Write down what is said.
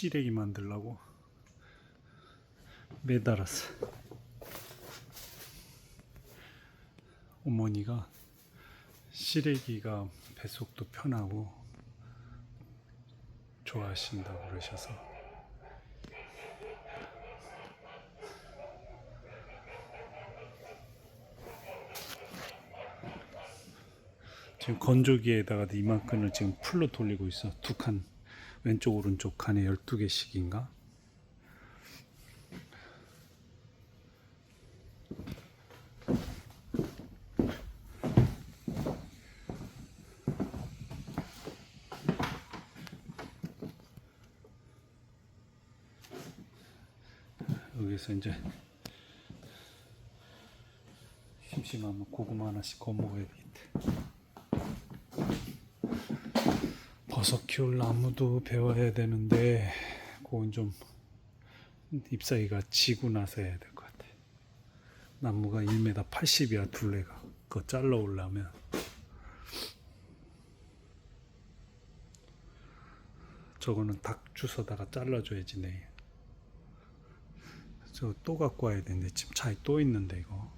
시래기 만들라고. 매달았어. 어머니가 시래기가 뱃속도 편하고 좋아하신다고 그러셔서. 지금 건조기에다가 이만큼을 지금 풀로 돌리고 있어. 두 칸 왼쪽 오른쪽 칸에 12개씩인가 여기서 이제 심심하면 고구마 하나씩 구워 먹어야 되겠다. 버섯 키울 나무도 배워야 되는데 그건 좀 잎사귀가 지고 나서 해야 될 것 같아. 나무가 1m 80이야 둘레가. 그거 잘라 올라면 저거는 닭 주워다가 잘라줘야지 내일. 저또 갖고 와야 되는데 지금 차에 또 있는데 이거